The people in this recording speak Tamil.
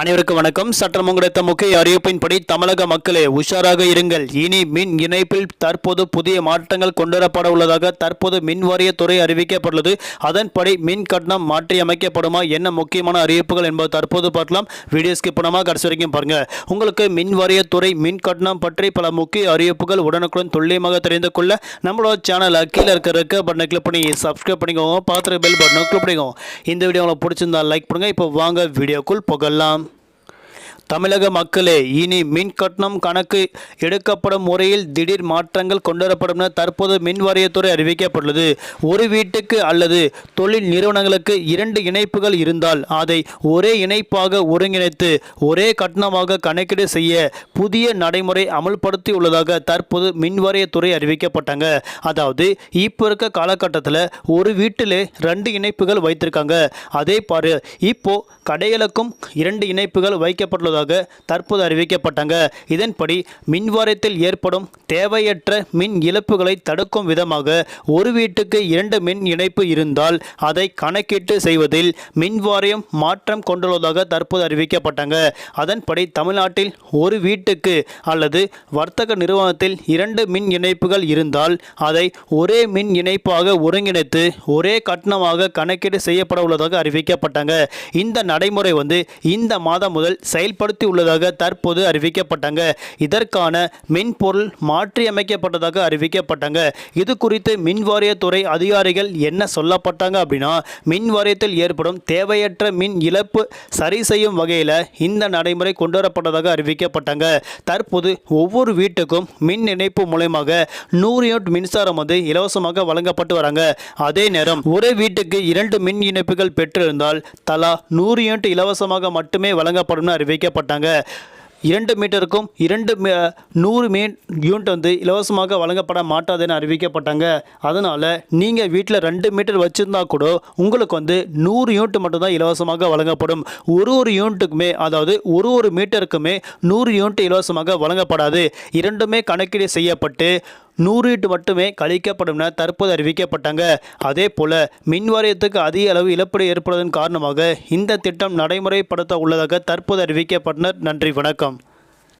அனைவருக்கும் வணக்கம். சட்டம் கிடைத்த முக்கிய அறிவிப்பின்படி தமிழக மக்களே உஷாராக இருங்கள். இனி மின் இணைப்பில் தற்போது புதிய மாற்றங்கள் கொண்டுவரப்பட உள்ளதாக தற்போது மின் வாரியத்துறை அறிவிக்கப்பட்டுள்ளது. அதன்படி மின் கட்டணம் மாற்றி அமைக்கப்படுமா என்ன முக்கியமான அறிவிப்புகள் என்பது தற்போது பார்க்கலாம். வீடியோ ஸ்கிப் பண்ணாமல் கடைசி வரைக்கும் பாருங்க. உங்களுக்கு மின் வாரியத்துறை மின் கட்டணம் பற்றி பல முக்கிய அறிவிப்புகள் உடனுக்குடன் துல்லியமாக தெரிந்து கொள்ள நம்மளோட சேனல் கீழே இருக்கிற இருக்க பட்டனை கிளிக் பண்ணி சப்ஸ்கிரைப் பண்ணிக்கோங்க. பார்த்துட்டு பெல் பட்டனை கிளிக் பண்ணிக்கோங்க. இந்த வீடியோ உங்களுக்கு பிடிச்சிருந்தா லைக் பண்ணுங்க. இப்போ வாங்க வீடியோக்குள் புகழலாம் தமிழக மக்களே இனி மின் கட்டணம் கணக்கு எடுக்கப்படும் முறையில் திடீர் மாற்றங்கள் கொண்டுவரப்படும் என தற்போது மின் வாரியத்துறை அறிவிக்கப்பட்டுள்ளது. ஒரு வீட்டுக்கு அல்லது தொழில் நிறுவனங்களுக்கு இரண்டு இணைப்புகள் இருந்தால் அதை ஒரே இணைப்பாக ஒருங்கிணைத்து ஒரே கட்டணமாக கணக்கீடு செய்ய புதிய நடைமுறை அமல்படுத்தி உள்ளதாக தற்போது மின் வாரியத்துறை அறிவிக்கப்பட்டாங்க. அதாவது இப்போ இருக்க காலகட்டத்தில் ஒரு வீட்டிலே ரெண்டு இணைப்புகள் வைத்திருக்காங்க. அதே பாரு இப்போ கடைகளுக்கும் இரண்டு இணைப்புகள் வைக்கப்பட்டுள்ளது. உள்ளதாக தற்போது அறிவிக்கப்பட்டாங்க. இதன்படி மின்வாரியத்தில் ஏற்படும் தேவையற்ற மின் இழப்புகளை தடுக்கும் விதமாக ஒரு வீட்டுக்கு இரண்டு மின் இணைப்பு இருந்தால் அதை கணக்கீட்டு செய்வதில் மின்வாரியம் மாற்றம் கொண்டுள்ளதாக தற்போது அறிவிக்கப்பட்டாங்க. அதன்படி தமிழ்நாட்டில் ஒரு வீட்டுக்கு அல்லது வர்த்தக நிறுவனத்தில் இரண்டு மின் இணைப்புகள் இருந்தால் அதை ஒரே மின் இணைப்பாக ஒருங்கிணைத்து ஒரே கட்டணமாக கணக்கீடு செய்யப்பட உள்ளதாக அறிவிக்கப்பட்டாங்க. இந்த நடைமுறை வந்து இந்த மாதம் முதல் செயல்பட உள்ளதாக தற்போது அறிவிக்கப்பட்டாங்க. இதற்கான மென்பொருள் மாற்றியமைக்கப்பட்டதாக அறிவிக்கப்பட்டாங்க. இது குறித்து மின் வாரியத்துறை அதிகாரிகள் என்ன சொல்லப்பட்டாங்க அப்படின்னா மின் வாரியத்தில் ஏற்படும் தேவையற்ற மின் இழப்பு சரி செய்யும் வகையில் இந்த நடைமுறை கொண்டு வரப்பட்டதாக அறிவிக்கப்பட்டாங்க. தற்போது ஒவ்வொரு வீட்டுக்கும் மின் இணைப்பு மூலயமாக நூறு யூனிட் மின்சாரம் வந்து இலவசமாக வழங்கப்பட்டு வராங்க. அதே நேரம் ஒரே வீட்டுக்கு இரண்டு மின் இணைப்புகள் பெற்றிருந்தால் தலா நூறு யூனிட் இலவசமாக மட்டுமே வழங்கப்படும் செய்யப்பட்டாங்க இரண்டு மீட்டருக்கும் இரண்டு மீ- நூறு மீன் யூனிட் வந்து இலவசமாக வழங்கப்பட மாட்டாதுன்னு அறிவிக்கப்பட்டாங்க. அதனால் நீங்கள் வீட்டில் ரெண்டு மீட்டர் வச்சுருந்தா கூட உங்களுக்கு வந்து நூறு யூனிட் மட்டும்தான் இலவசமாக வழங்கப்படும். ஒரு ஒரு யூனிட்டுக்குமே அதாவது ஒரு ஒரு மீட்டருக்குமே நூறு யூனிட் இலவசமாக வழங்கப்படாது. இரண்டுமே கணக்கீடு செய்யப்பட்டு நூறு ஈட்டு மட்டுமே கழிக்கப்படும் என தற்போது அறிவிக்கப்பட்டாங்க. அதே போல மின்வாரியத்துக்கு அதிக அளவு இழப்பீடு ஏற்படுவதன் காரணமாக இந்த திட்டம் நடைமுறைப்படுத்த உள்ளதாக தற்போது அறிவிக்கப்பட்டனர். நன்றி வணக்கம்.